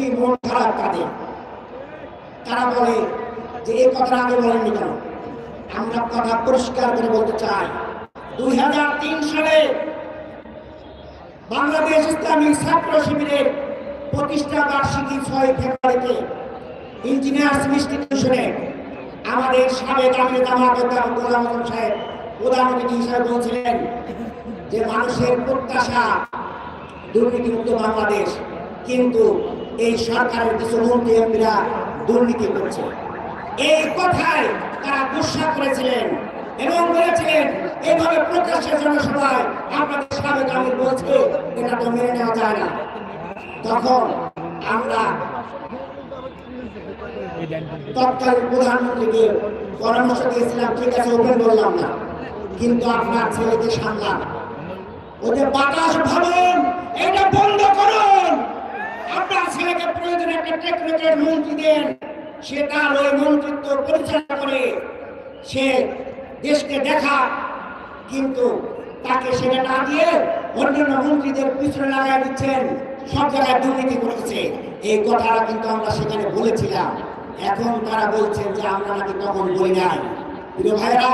খুবই মন খারাপ তাদের তারা বলে যে এই কথা আগে বলেননি কেন? আমরা কথা পরিষ্কার করে বলতে চাই, দুই হাজার তিন সালে বাংলাদেশ ইসলামী ছাত্র শিবিরের প্রতিষ্ঠা বার্ষিকী ছয় ফেব্রুয়ারিতে ইঞ্জিনিয়ার্স ইনস্টিটিউশনে আমাদের সাবেক আমির জামাত গোলাম সাহেব প্রধান অতিথি হিসাবে বলছিলেন যে মানুষের প্রত্যাশা দুর্নীতিমুক্ত বাংলাদেশ, কিন্তু এই সরকারের কিছু মন্ত্রী এমপিরা দুর্নীতি করছে। এই কথায় তারা গুসা করেছিলেন এবং বলেছিলেন এইভাবে প্রকাশ্যের জনসভায় আপনাদের সাবেক আমির বলছে, এটা তো মেনে নেওয়া যায় না। তখন আমরা তৎকালীন প্রধানমন্ত্রীকে পরামর্শ দিয়েছিলাম, ঠিক আছে ওপেন বললাম না, কিন্তু আপনার ছেলেকে সামলান। ওদের বাতাস ভবন এটা বন্ধ করুন আপনার ছেলেকে প্রয়োজনে মন্ত্রী দেন? সে তার ওই মন্ত্রিত্ব পরিচালনা করে। সে দেশকে দেখা, কিন্তু তাকে সেটা না দিয়ে অন্যান্য মন্ত্রীদের পিছনে লাগাই দিচ্ছেন। সব জায়গায় দুর্নীতি করেছে এই কথাটা কিন্তু আমরা সেখানে বলেছিলাম। এখন তারা বলছেন যে আমরা নাকি তখন বলি নাই। প্রিয় ভাইরা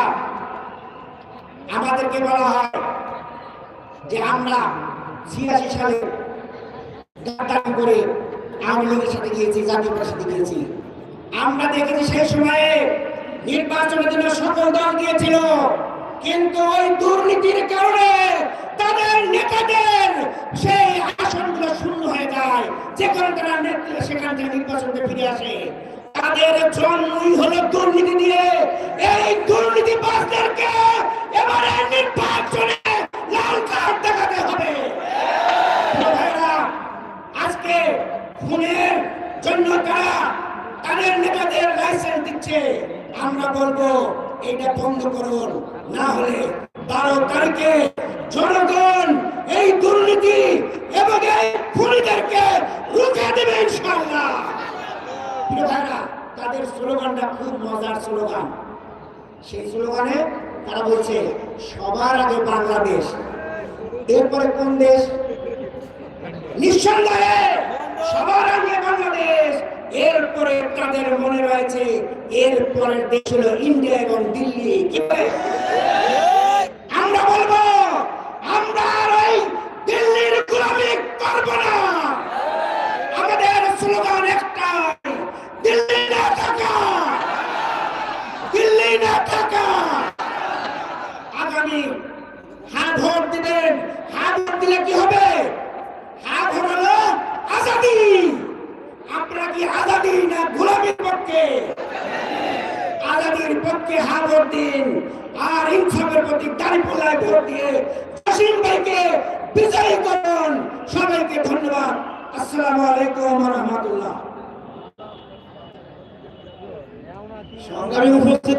আমাদেরকে বলা হয় যে আমরা ছিয়াশি সালে গাদ্দারি করে আওয়ামী সাথে গিয়েছি জাতীয় সাথে গিয়েছি। আমরা দেখেছি সেই সময়ে নির্বাচনের জন্য সকল দল গিয়েছিল। কিন্তু ওই দুর্নীতির কারণে তাদের নেতাদের সেই আসনগুলো শূন্য হয়ে যায়। যে কারণে তারা সেখান থেকে নির্বাচনকে ফিরে আসে। তাদের জন্মই হলো দুর্নীতি দিয়ে। এই দুর্নীতি বাসদেরকে এবারে নির্বাচনে লাল কার্ড দেখাতে হবে। আজকে খুনের জন্য তারা তাদের নেতাদের লাইসেন্স দিচ্ছে। আমরা বলব, এটা বন্ধ করুন। না হলে বারো তারিখে জনগণ এই দুর্নীতি এবং এই খুনিদেরকে রুখে দেবে তাদের স্লোগানটা খুব মজার স্লোগান। সেই স্লোগানে তারা বলছে, সবার আগে বাংলাদেশ, এরপরে কোন দেশ? নিঃসন্দেহে সবার আগে বাংলাদেশ, এরপরে তাদের মনে রয়েছে, এরপরের দেশ হলো ইন্ডিয়া এবং দিল্লি। আমরা বলব, আমরা ওই দিল্লির গোলামি করব না। আমাদের স্লোগান একটাই, দিল্লি থাকা। দিল্লি থাকা। আগামী হ্যাঁ ভোট দিবেন ভোট দিলে কি হবে হ্যাঁ ভোট হলো আজাদি আপনারা কি আজাদি না গোলামির পক্ষে হ্যাঁ ভোট দিন? আর ইনসাফের প্রতি দাঁড়িপাল্লায় ভোট দিয়ে জসিম ভাইকে বিজয়ী করুন। সবাইকে ধন্যবাদ। আসসালামু আলাইকুম রহমতুল্লাহ। সংগ্রামী উপস্থিতি